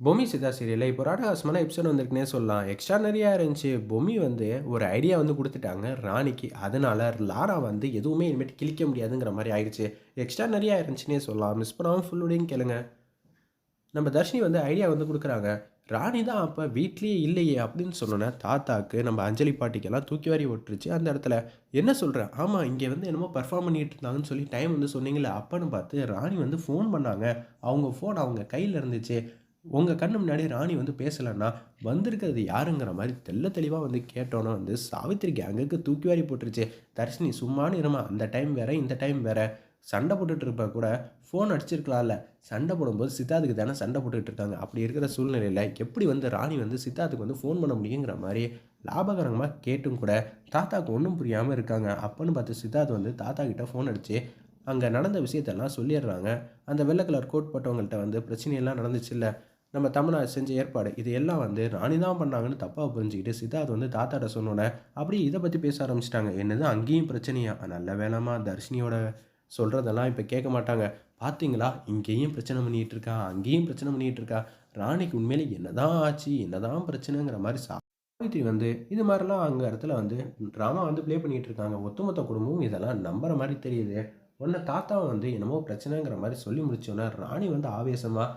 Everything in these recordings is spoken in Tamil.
பொம்மி சிதா சீரியலில் இப்போ ராடகாசமான எபிசோட் வந்திருக்குனே சொல்லலாம். எக்ஸ்ட்ரானரியாக இருந்துச்சு. பொம்மி வந்து ஒரு ஐடியா வந்து கொடுத்துட்டாங்க ராணிக்கு. அதனால லாரா வந்து எதுவுமே இனிமேட்டு கிழிக்க முடியாதுங்கிற மாதிரி ஆயிடுச்சு. எக்ஸ்ட்ரானரியாக நிறையா இருந்துச்சுன்னே சொல்லலாம். மிஸ் பண்ணாமல் ஃபுல்லுடையும் கேளுங்க. நம்ம தர்ஷினி வந்து ஐடியா வந்து கொடுக்குறாங்க. ராணி தான் அப்போ வீட்லேயே இல்லையே அப்படின்னு சொன்னோன்னே தாத்தாக்கு நம்ம அஞ்சலி பாட்டிக்கெல்லாம் தூக்கி வாரி விட்டுருச்சு அந்த இடத்துல. என்ன சொல்கிறேன் ஆமாம் இங்கே வந்து என்னமோ பர்ஃபார்ம் பண்ணிகிட்டு இருந்தாங்கன்னு சொல்லி டைம் வந்து சொன்னீங்களே அப்பன்னு பார்த்து ராணி வந்து ஃபோன் பண்ணாங்க. அவங்க ஃபோன் அவங்க கையில் இருந்துச்சு. உங்கள் கண்ணு முன்னாடி ராணி வந்து பேசலைன்னா வந்திருக்கிறது யாருங்கிற மாதிரி தெள்ள தெளிவாக வந்து கேட்டோன்னே வந்து சாவித்திரி கேங்குக்கு தூக்கி வாரி போட்டுருச்சு. தர்ஷினி சும்மானு இருமா அந்த டைம் வேற இந்த டைம் வேற. சண்டை போட்டுட்டு இருப்ப கூட ஃபோன் அடிச்சிருக்கலாம்ல. சண்டை போடும்போது சித்தார்த்துக்கு தானே சண்டை போட்டுட்டு இருக்காங்க. அப்படி இருக்கிற சூழ்நிலையில் எப்படி வந்து ராணி வந்து சித்தார்த்துக்கு வந்து ஃபோன் பண்ண முடியுங்கிற மாதிரி லாபகரமாக கேட்டும் கூட தாத்தாவுக்கு ஒன்றும் புரியாமல் இருக்காங்க. அப்போன்னு பார்த்து சித்தார்த் வந்து தாத்தா கிட்ட ஃபோன் அடித்து அங்கே நடந்த விஷயத்தெல்லாம் சொல்லிடுறாங்க. அந்த வெள்ளை கலர் கோட் போட்டவங்கள்ட்ட வந்து பிரச்சனையெல்லாம் நடந்துச்சு இல்லை நம்ம தமிழ்நாடு செஞ்ச ஏற்பாடு இது எல்லாம் வந்து ராணி தான் பண்ணாங்கன்னு தப்பாக புரிஞ்சுக்கிட்டு சித்தார்த் வந்து தாத்தாட்ட சொன்னோன்னே அப்படியே இதை பற்றி பேச ஆரம்பிச்சிட்டாங்க. என்னது அங்கேயும் பிரச்சனையா? நல்ல வேலைமா தர்ஷினியோட சொல்கிறதெல்லாம் இப்போ கேட்க மாட்டாங்க. பார்த்தீங்களா இங்கேயும் பிரச்சனை பண்ணிகிட்டு இருக்கா அங்கேயும் பிரச்சனை பண்ணிகிட்டு இருக்கா ராணிக்கு உண்மையிலே என்னதான் ஆச்சு என்னதான் பிரச்சனைங்கிற மாதிரி சாவித்திரி வந்து இது மாதிரிலாம் அங்கே இடத்துல வந்து ட்ராமா வந்து ப்ளே பண்ணிகிட்டு இருக்காங்க ஒட்டுமொத்த குடும்பமும் இதெல்லாம் நம்புற மாதிரி தெரியுது. உன்னை தாத்தா வந்து என்னமோ பிரச்சனைங்கிற மாதிரி சொல்லி முடிச்சோன்னே ராணி வந்து ஆவேசமாக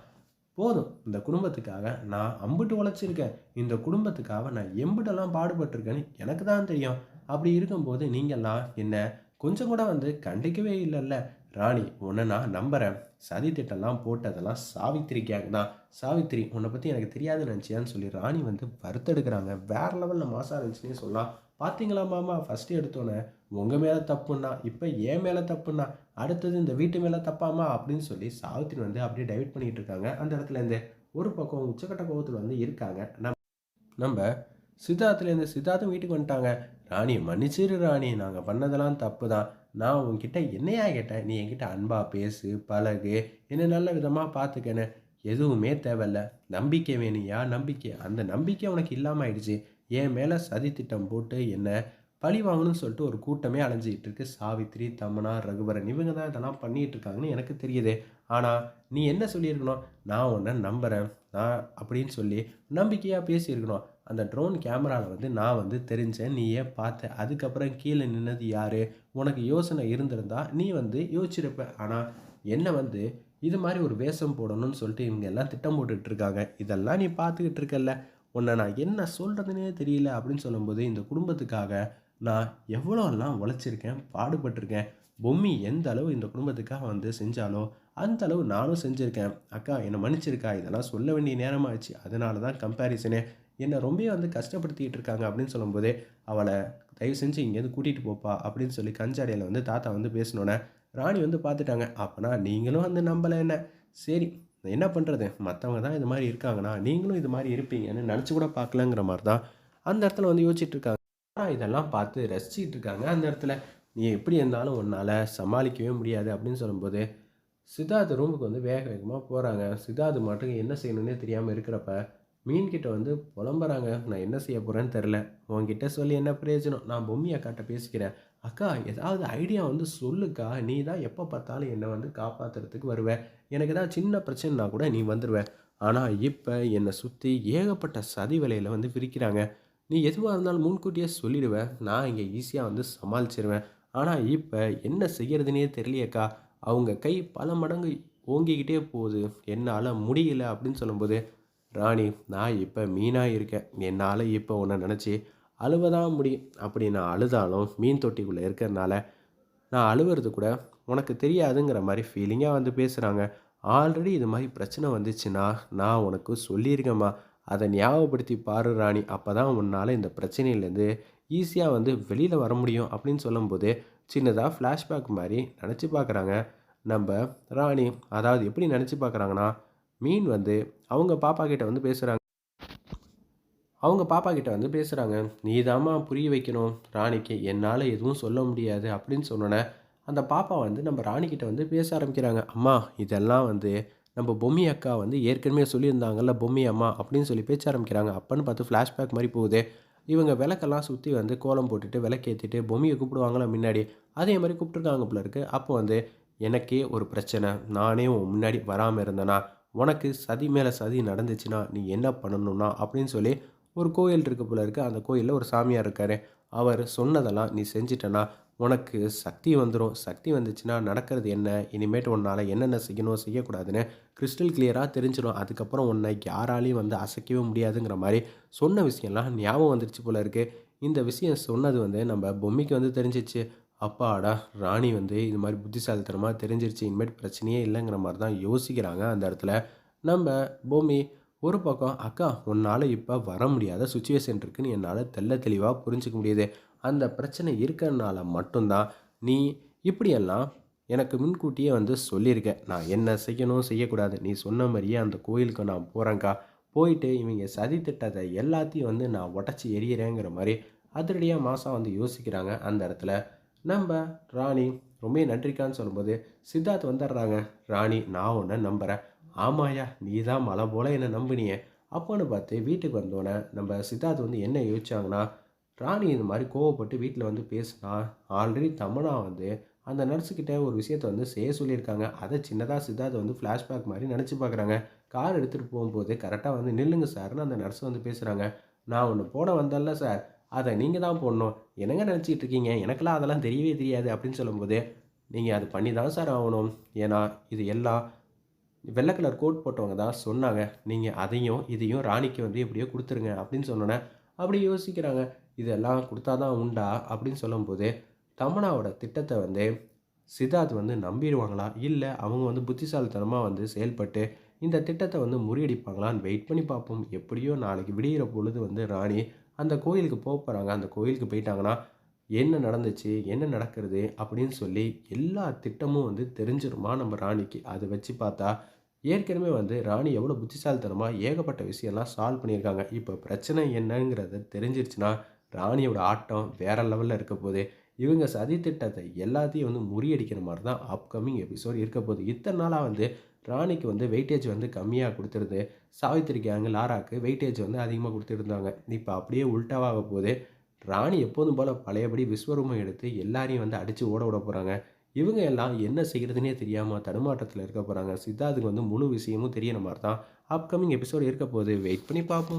போதும். இந்த குடும்பத்துக்காக நான் அம்புட்டு உழைச்சிருக்கேன். இந்த குடும்பத்துக்காக நான் எம்பிட்டெல்லாம் பாடுபட்டிருக்கேன்னு எனக்கு தான் தெரியும். அப்படி இருக்கும்போது நீங்கள்லாம் என்ன கொஞ்சம் கூட வந்து கண்டிக்கவே இல்லைல்ல. ராணி உன்னை நான் நம்புகிறேன் சதி திட்டம்லாம் போட்டதெல்லாம் சாவித்திரி கேங் தான். சாவித்திரி உன்னை பற்றி எனக்கு தெரியாது நினச்சியான்னு சொல்லி ராணி வந்து வருத்தெடுக்கிறாங்க. வேறு லெவலில் மாசாக இருந்துச்சுன்னே சொல்லலாம். பார்த்தீங்களா மாமா? ஃபஸ்ட்டு எடுத்தோன்னே உங்கள் மேலே தப்புன்னா இப்போ என் மேலே தப்புன்னா அடுத்தது இந்த வீட்டு மேலே தப்பாமா? அப்படின்னு சொல்லி சாவித்திரி வந்து அப்படியே டைவர்ட் பண்ணிகிட்டு இருக்காங்க. அந்த இடத்துல இருந்து ஒரு பக்கம் உச்சக்கட்ட கோபத்தில் வந்து இருக்காங்க. நம்ம நம்ம சித்தார்த்துலேருந்து சித்தார்த்தும் வீட்டுக்கு வந்துட்டாங்க. ராணி மன்னிச்சிரு ராணி நாங்கள் பண்ணதெல்லாம் தப்பு தான் நான் உங்ககிட்ட என்னையா கேட்டேன்? நீ என்கிட்ட அன்பாக பேசு பழகு என்ன நல்ல விதமாக பார்த்துக்கன்னு எதுவுமே தேவையில்ல. நம்பிக்கை வேணுயா நம்பிக்கை. அந்த நம்பிக்கை உனக்கு இல்லாமல் ஆயிடுச்சு என் மேலே சதி திட்டம் போட்டு என்ன பழி வாங்கணும்னு சொல்லிட்டு ஒரு கூட்டமே அலைஞ்சிக்கிட்டு இருக்கு. சாவித்ரி தமனா ரகுவரன் இவங்க தான் இதெல்லாம் பண்ணிகிட்டு இருக்காங்கன்னு எனக்கு தெரியுது. ஆனால் நீ என்ன சொல்லியிருக்கணும்? நான் உன்னை நம்புகிறேன் நான் அப்படின்னு சொல்லி நம்பிக்கையாக பேசியிருக்கணும். அந்த ட்ரோன் கேமராவில் வந்து நான் வந்து தெரிஞ்சேன். நீயே பார்த்த அதுக்கப்புறம் கீழே நின்னது யார்? உனக்கு யோசனை இருந்திருந்தா நீ வந்து யோசிச்சிருப்ப. ஆனால் என்னை வந்து இது மாதிரி ஒரு வேஷம் போடணும்னு சொல்லிட்டு இவங்க எல்லாம் திட்டம் போட்டுட்ருக்காங்க இதெல்லாம் நீ பார்த்துக்கிட்டு இருக்கல்ல. உன்னை நான் என்ன சொல்கிறதுனே தெரியல அப்படின்னு சொல்லும்போது இந்த குடும்பத்துக்காக நான் எவ்வளோலாம் உழைச்சிருக்கேன் பாடுபட்டிருக்கேன் பொம்மி எந்த அளவு இந்த குடும்பத்துக்காக வந்து செஞ்சாலோ அந்த அளவு நானும் செஞ்சுருக்கேன். அக்கா என்னை மன்னிச்சிருக்கா? இதெல்லாம் சொல்ல வேண்டிய நேரமாகிடுச்சு அதனால தான் கம்பேரிசனே என்னை ரொம்ப வந்து கஷ்டப்படுத்திக்கிட்டு இருக்காங்க அப்படின்னு சொல்லும்போது அவளை தயவு செஞ்சு இங்கேருந்து கூட்டிகிட்டு போப்பா அப்படின்னு சொல்லி கஞ்சாடியில் வந்து தாத்தா வந்து பேசினோன்னே ராணி வந்து பார்த்துட்டாங்க. அப்போனா நீங்களும் வந்து நம்பலை என்ன? சரி என்ன பண்ணுறது மற்றவங்க தான் இது மாதிரி இருக்காங்கன்னா நீங்களும் இது மாதிரி இருப்பீங்கன்னு நினச்சி கூட பார்க்கலங்கிற மாதிரி தான் அந்த இடத்துல வந்து யோசிச்சுட்டு இருக்காங்க. இதெல்லாம் பார்த்து ரசிச்சிட்டு இருக்காங்க அந்த இடத்துல. நீ எப்படி இருந்தாலும் உன்னால் சமாளிக்கவே முடியாது அப்படின்னு சொல்லும்போது சித்தார்த் ரூமுக்கு வந்து வேக வேகமாக போகிறாங்க சித்தார்த் மட்டும் என்ன செய்யணுன்னே தெரியாமல் இருக்கிறப்ப மீன்கிட்ட வந்து புலம்புறாங்க. நான் என்ன செய்ய போகிறேன்னு தெரில உங்ககிட்ட சொல்லி என்ன பிரயோஜனம்? நான் பொம்மி அக்காட்ட பேசிக்கிறேன். அக்கா ஏதாவது ஐடியா வந்து சொல்லுக்கா. நீ தான் எப்போ பார்த்தாலும் என்னை வந்து காப்பாற்றுறதுக்கு வருவேன் எனக்கு ஏதாவது சின்ன பிரச்சனைனா கூட நீ வந்துடுவேன் ஆனால் இப்போ என்னை சுற்றி ஏகப்பட்ட சதி விலையில் வந்து விரிக்கிறாங்க. நீ எதுவாக இருந்தாலும் முன்கூட்டியே சொல்லிடுவேன் நான் இங்கே ஈஸியாக வந்து சமாளிச்சிருவேன். ஆனால் இப்போ என்ன செய்கிறதுனே தெரியலையக்கா. அவங்க கை பல மடங்கு ஓங்கிக்கிட்டே போகுது. என்னால் முடியல அப்படின்னு சொல்லும்போது ராணி நான் இப்போ மீனாக இருக்கேன். என்னால் இப்போ உன்னை நினச்சி அழுவதான் முடியும். அப்படி நான் அழுதாலும் மீன் தொட்டிக்குள்ளே இருக்கிறதுனால நான் அழுவுறது கூட உனக்கு தெரியாதுங்கிற மாதிரி ஃபீலிங்காக வந்து பேசுகிறாங்க ஆல்ரெடி இது மாதிரி பிரச்சனை வந்துச்சுன்னா நான் உனக்கு சொல்லியிருக்கேம்மா. அதை ஞாபகப்படுத்தி பாரு ராணி. அப்போ தான் உன்னால் இந்த பிரச்சனையிலேருந்து ஈஸியாக வந்து வெளியில் வர முடியும் அப்படின்னு சொல்லும்போது சின்னதாக ஃப்ளாஷ்பேக் மாதிரி நினச்சி பார்க்குறாங்க. நம்ம ராணி அதாவது எப்படி நினச்சி பார்க்குறாங்கன்னா மீன் வந்து அவங்க பாப்பா கிட்ட வந்து பேசுகிறாங்க அவங்க பாப்பா கிட்ட வந்து பேசுகிறாங்க நீ தாம்மா புரிய வைக்கணும். ராணிக்கு என்னால் எதுவும் சொல்ல முடியாது. அப்படின்னு சொன்னோன்னே அந்த பாப்பா வந்து நம்ம ராணிக்கிட்ட வந்து பேச ஆரம்பிக்கிறாங்க. அம்மா இதெல்லாம் வந்து நம்ம பொம்மி அக்கா வந்து ஏற்கனவே சொல்லியிருந்தாங்கல்ல பொம்மி அம்மா அப்படின்னு சொல்லி பேச ஆரம்பிக்கிறாங்க. அப்பன்னு பார்த்து ஃப்ளாஷ்பேக் மாதிரி போகுது. இவங்க விளக்கெல்லாம் சுற்றி வந்து கோலம் போட்டுட்டு விளக்கேற்றிட்டு பொம்மியை கூப்பிடுவாங்களா முன்னாடி? அதே மாதிரி கூப்பிட்ருக்காங்க போல இருக்குது அப்போ வந்து எனக்கே ஒரு பிரச்சனை. நானே உன் முன்னாடி வராமல் இருந்தேனா உனக்கு சதி மேலே சதி நடந்துச்சுன்னா நீ என்ன பண்ணணும்னா? அப்படின்னு சொல்லி ஒரு கோயில் இருக்கு போல இருக்குது அந்த கோயிலில் ஒரு சாமியார் இருக்கார். அவர் சொன்னதெல்லாம் நீ செஞ்சிட்டனா உனக்கு சக்தி வந்துடும் சக்தி வந்துச்சுன்னா நடக்கிறது என்ன? இனிமேட்டு உன்னால் என்னென்ன செய்யணும்? செய்யக்கூடாதுன்னு கிறிஸ்டல் கிளியராக தெரிஞ்சிடும் அதுக்கப்புறம் உன்னை யாராலையும் வந்து அசைக்கவே முடியாதுங்கிற மாதிரி சொன்ன விஷயம்லாம் ஞாபகம் வந்துருச்சு போல இருக்குது இந்த விஷயம் சொன்னது வந்து நம்ம பொம்மைக்கு வந்து தெரிஞ்சிச்சு. அப்பாடா ராணி வந்து இது மாதிரி புத்திசாலித்தனமாக தெரிஞ்சிருச்சு இனிமேட்டு பிரச்சனையே இல்லைங்கிற மாதிரி தான் யோசிக்கிறாங்க அந்த இடத்துல. நம்ம பூமி ஒரு பக்கம் அக்கா உன்னால் இப்போ வர முடியாத சுச்சுவேஷன் இருக்குன்னு என்னால் தெல்ல தெளிவாக புரிஞ்சிக்க முடியுது. அந்த பிரச்சனை இருக்கிறனால மட்டும்தான் நீ இப்படியெல்லாம் எனக்கு முன்கூட்டியே வந்து சொல்லியிருக்க நான் என்ன செய்யணும் செய்யக்கூடாது. நீ சொன்ன மாதிரியே அந்த கோயிலுக்கு நான் போகிறேங்க்கா போயிட்டு இவங்க சதி திட்டத்தை எல்லாத்தையும் வந்து நான் உடச்சி எரியறேங்கிற மாதிரி அதிரடியாக மாதம் வந்து யோசிக்கிறாங்க அந்த இடத்துல. நம்ம ராணி ரொம்ப நன்றிக்கான்னு சொல்லும்போது சித்தார்த் வந்துடுறாங்க. ராணி நான் ஒன்று நம்புகிறேன் ஆமாயா நீ தான் மலை போல் என்னை நம்பினியே. அப்போன்னு பார்த்து வீட்டுக்கு வந்தோடனே நம்ம சித்தார்த் வந்து என்ன யோசிச்சாங்கன்னா ராணி இந்த மாதிரி கோவப்பட்டு வீட்டில் வந்து பேசினா ஆல்ரெடி தமனா வந்து அந்த நர்ஸுக்கிட்ட ஒரு விஷயத்த வந்து செய்ய சொல்லியிருக்காங்க. அதை சின்னதாக சித்தார்த்தை வந்து ஃப்ளாஷ்பேக் மாதிரி நினச்சி பார்க்குறாங்க. கார் எடுத்துகிட்டு போகும்போது கரெக்டாக வந்து நில்லுங்க சார்னு அந்த நர்ஸ் வந்து பேசுகிறாங்க நான் ஒன்று போட வந்தேன்ல சார். அதை நீங்கள் தான் போடணும். என்னங்க நினச்சிக்கிட்டு இருக்கீங்க? எனக்கெல்லாம் அதெல்லாம் தெரியவே தெரியாது அப்படின்னு சொல்லும்போது நீங்கள் அது பண்ணி தான் சார் ஆகணும். ஏன்னா இது எல்லாம் வெள்ளை கலர் கோட் போட்டவங்க தான் சொன்னாங்க. நீங்கள் அதையும் இதையும் ராணிக்கு வந்து எப்படியோ கொடுத்துருங்க அப்படின்னு சொன்னோன்னே அப்படி யோசிக்கிறாங்க. இதெல்லாம் கொடுத்தா தான் உண்டா? அப்படின்னு சொல்லும்போது தமனாவோட திட்டத்தை வந்து சித்தார்த் வந்து நம்பிடுவாங்களா? இல்லை அவங்க வந்து புத்திசாலித்தனமாக வந்து செயல்பட்டு இந்த திட்டத்தை வந்து முறியடிப்பாங்களான்னு வெயிட் பண்ணி பார்ப்போம். எப்படியோ நாளைக்கு விடிகிற பொழுது வந்து ராணி அந்த கோயிலுக்கு போக போகிறாங்க அந்த கோயிலுக்கு போயிட்டாங்கன்னா என்ன நடந்துச்சு? என்ன நடக்கிறது? அப்படின்னு சொல்லி எல்லா திட்டமும் வந்து தெரிஞ்சிருமா நம்ம ராணிக்கு? அதை வச்சு பார்த்தா ஏற்கனவே வந்து ராணி எவ்வளோ புத்திசாலித்தனமாக ஏகப்பட்ட விஷயம்லாம் சால்வ் பண்ணியிருக்காங்க. இப்போ பிரச்சனை என்னங்கிறத தெரிஞ்சிருச்சுன்னா ராணியோட ஆட்டம் வேறு லெவலில் இருக்க போது இவங்க சதி திட்டத்தை எல்லாத்தையும் வந்து முறியடிக்கிற மாதிரி தான் அப்கமிங் எபிசோட் இருக்க போகுது. இத்தனை நாளாக வந்து ராணிக்கு வந்து வெயிட்டேஜ் வந்து கம்மியாக கொடுத்துருது சாவித்திரி கேங்கு லாராக்கு வெயிட்டேஜ் வந்து அதிகமாக கொடுத்துருந்தாங்க. இப்போ அப்படியே உல்ட்டாவாக போகுது. ராணி எப்போதும் போல் பழையபடி விஸ்வரூபம் எடுத்து எல்லாரையும் வந்து அடித்து ஓட விட போகிறாங்க இவங்க எல்லாம் என்ன செய்கிறதுனே தெரியாமல் தடுமாற்றத்தில் இருக்க போகிறாங்க சித்தார்த்துக்கு வந்து முழு விஷயமும் தெரியற மாதிரி தான் அப்கமிங் எபிசோடு இருக்க போகுது. வெயிட் பண்ணி பார்ப்போம்.